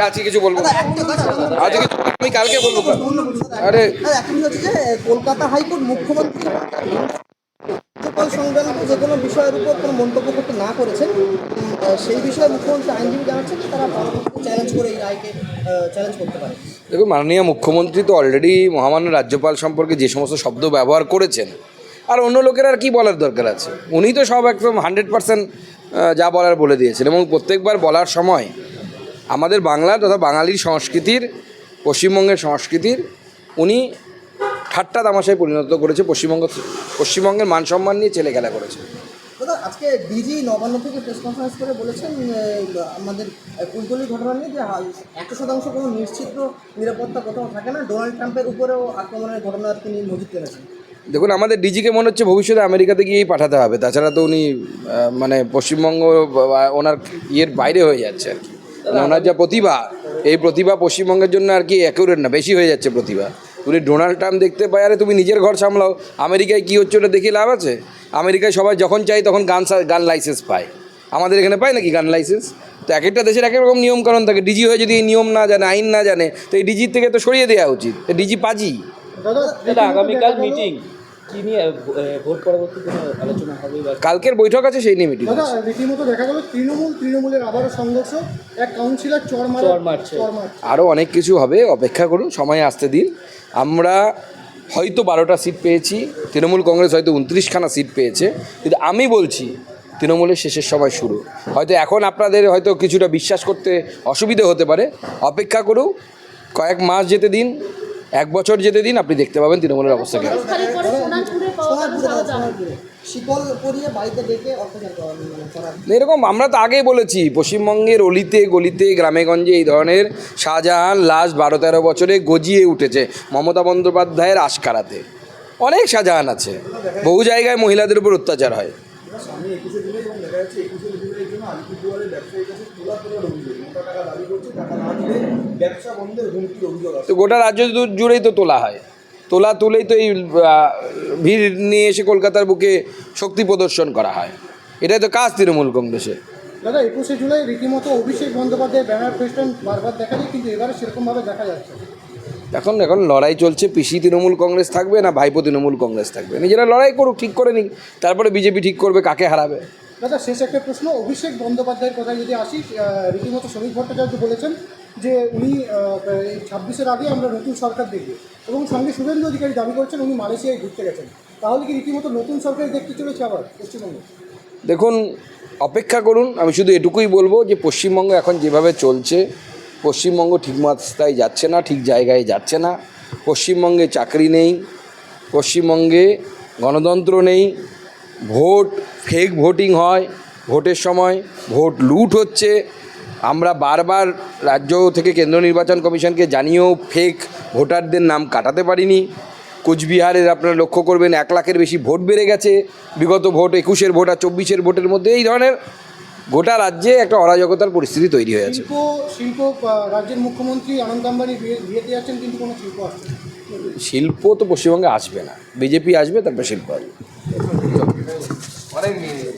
আজকে কিছু বলব। আজকে কিছু আমি কালকে বলব। আরে। দাদা, হচ্ছে যে কলকাতা হাইকোর্ট মুখ্যমন্ত্রী রাজ্যপাল সংক্রান্ত যে কোনো বিষয়ের উপর কোনো মন্তব্য করতে না করেছেন সেই বিষয়ে মুখ্যমন্ত্রী আইনজীবী জানাচ্ছেন যে তারা পরবর্তীতে চ্যালেঞ্জ করে এই রায়কে চ্যালেঞ্জ করতে পারে। দেখুন মাননীয় মুখ্যমন্ত্রী তো অলরেডি মহামান্য রাজ্যপাল সম্পর্কে যে সমস্ত শব্দ ব্যবহার করেছেন আর অন্য লোকের আর কি বলার দরকার আছে? উনি তো সব একদম হান্ড্রেড পার্সেন্ট যা বলার বলে দিয়েছেন এবং প্রত্যেকবার বলার সময় আমাদের বাংলা তথা বাঙালির সংস্কৃতির, পশ্চিমবঙ্গের সংস্কৃতির উনি ঠাট্টা তামাশায় পরিণত করেছে, পশ্চিমবঙ্গ, পশ্চিমবঙ্গের মান সম্মান নিয়ে ছেলে খেলা করেছে আজকে ডিজি নবান্ন থেকে প্রেস কনফারেন্স করে বলেছেন আমাদের কুলতলি ঘটনা নিয়ে যে একশো শতাংশ কোনো নিশ্চিত নিরাপত্তা কোথাও থাকে না। ডোনাল্ড ট্রাম্পের উপরেও আক্রমণের ঘটনা তিনি নজির টেনেছেন দেখুন আমাদের ডিজিকে মনে হচ্ছে ভবিষ্যতে আমেরিকাতে গিয়েই পাঠাতে হবে। তাছাড়া তো উনি মানে পশ্চিমবঙ্গ ওনার ইয়ের বাইরে হয়ে যাচ্ছে আর কি। মানে ওনার যা প্রতিভা এই প্রতিভা পশ্চিমবঙ্গের জন্য আর কি অ্যাকুরেট না বেশি হয়ে যাচ্ছে প্রতিভা। তুমি ডোনাল্ড ট্রাম্প দেখতে পাই আরে তুমি নিজের ঘর সামলাও আমেরিকায় কী হচ্ছে ওটা দেখে লাভ আছে? আমেরিকায় সবাই যখন চাই তখন গান গান লাইসেন্স পায়। আমাদের এখানে পায় নাকি গান লাইসেন্স তো এক একটা দেশের এক এক রকম নিয়মকানুন থাকে। ডিজি হয়ে যদি এই নিয়ম না জানে আইন না জানে তো এই ডিজির থেকে তো সরিয়ে দেওয়া উচিত। ডিজি পাজি। দাদা আগামীকাল মিটিং কি নিয়ে ভোট পরবর্তী কোনো আলোচনা হবে বা কালকের বৈঠক আছে সেই নিয়ে মিটিং দাদা রীতিমতো দেখা গেল তৃণমূল তৃণমূলের আবারও সংঘর্ষ। এক কাউন্সিলর চর মারছে। চর মারছে। আরও অনেক কিছু হবে অপেক্ষা করুন সময় আসতে দিন। আমরা হয়তো বারোটা সিট পেয়েছি তৃণমূল কংগ্রেস হয়তো উনত্রিশখানা সিট পেয়েছে। কিন্তু আমি বলছি তৃণমূলের শেষের সময় শুরু। হয়তো এখন আপনাদের হয়তো কিছুটা বিশ্বাস করতে অসুবিধে হতে পারে। অপেক্ষা করুন কয়েক মাস যেতে দিন এক বছর যেতে দিন আপনি দেখতে পাবেন তৃণমূলের অবস্থা কেমন মানে এরকম আমরা তো আগেই বলেছি পশ্চিমবঙ্গের অলিতে গলিতে গ্রামেগঞ্জে এই ধরনের শাহজাহান লাস্ট বারো তেরো বছরে গজিয়ে উঠেছে মমতা বন্দ্যোপাধ্যায়ের আশকারাতে অনেক শাহজাহান আছে। বহু জায়গায় মহিলাদের উপর অত্যাচার হয়। স্বামী একুশে দিনে দেখা যাচ্ছে একুশে দিনের জন্য আলিপুরদুয়ারের ব্যবসায়ীর কাছে তোলা তোলার অভিযোগ। মোটা টাকা ব্যবসা বন্ধের হুমকির অভিযোগ আছে। তো গোটা রাজ্য জুড়েই তো তোলা হয়। তোলা তুলেই তো এই ভিড় নিয়ে এসে কলকাতার বুকে শক্তি প্রদর্শন করা হয়। এটাই তো কাজ তৃণমূল কংগ্রেসের। দাদা একুশে জুলাই রীতিমতো অভিষেক বন্দ্যোপাধ্যায় ব্যানার ফেস্টন বারবার দেখা যায় কিন্তু এবারে সেরকমভাবে দেখা যাচ্ছে। এখন এখন লড়াই চলছে পিসি তৃণমূল কংগ্রেস থাকবে না ভাইপো তৃণমূল কংগ্রেস থাকবে। নিজেরা লড়াই করুক ঠিক করে নিক তারপরে বিজেপি ঠিক করবে কাকে হারাবে? দাদা শেষ একটা প্রশ্ন অভিষেক বন্দ্যোপাধ্যায়ের কথায় যদি আসি রীতিমতো শ্রমিক ভট্টাচার্য বলেছেন যে উনি ছাব্বিশের আগে আমরা নতুন সরকার দেখব। এবং সঙ্গে শুভেন্দু অধিকারী দাবি করছেন উনি মালয়েশিয়ায় ঘুরতে গেছেন। তাহলে কি রীতিমতো নতুন সরকার দেখতে চলেছে আবার পশ্চিমবঙ্গে? দেখুন, অপেক্ষা করুন, আমি শুধু এটুকুই বলব যে পশ্চিমবঙ্গ এখন যেভাবে চলছে, পশ্চিমবঙ্গ ঠিক মাত্রায় যাচ্ছে না, ঠিক জায়গায় যাচ্ছে না। পশ্চিমবঙ্গে চাকরি নেই, পশ্চিমবঙ্গে গণতন্ত্র নেই, ভোট ফেক ভোটিং হয়, ভোটের সময় ভোট লুট হচ্ছে আমরা বারবার রাজ্য থেকে কেন্দ্র নির্বাচন কমিশনকে জানিয়েও ফেক ভোটারদের নাম কাটাতে পারিনি। কোচবিহারের আপনারা লক্ষ্য করবেন এক লাখের বেশি ভোট বেড়ে গেছে। বিগত ভোট একুশের ভোট আর চব্বিশের ভোটের মধ্যে এই ধরনের গোটা রাজ্যে একটা অরাজকতার পরিস্থিতি তৈরি হয়ে আছে। শিল্প শিল্প রাজ্যের মুখ্যমন্ত্রী আনন্দ আম্বানি বিয়েতে যাচ্ছেন কিন্তু কোনো শিল্প আসছে শিল্প তো পশ্চিমবঙ্গে আসবে না। বিজেপি আসবে তারপরে শিল্প আসবে।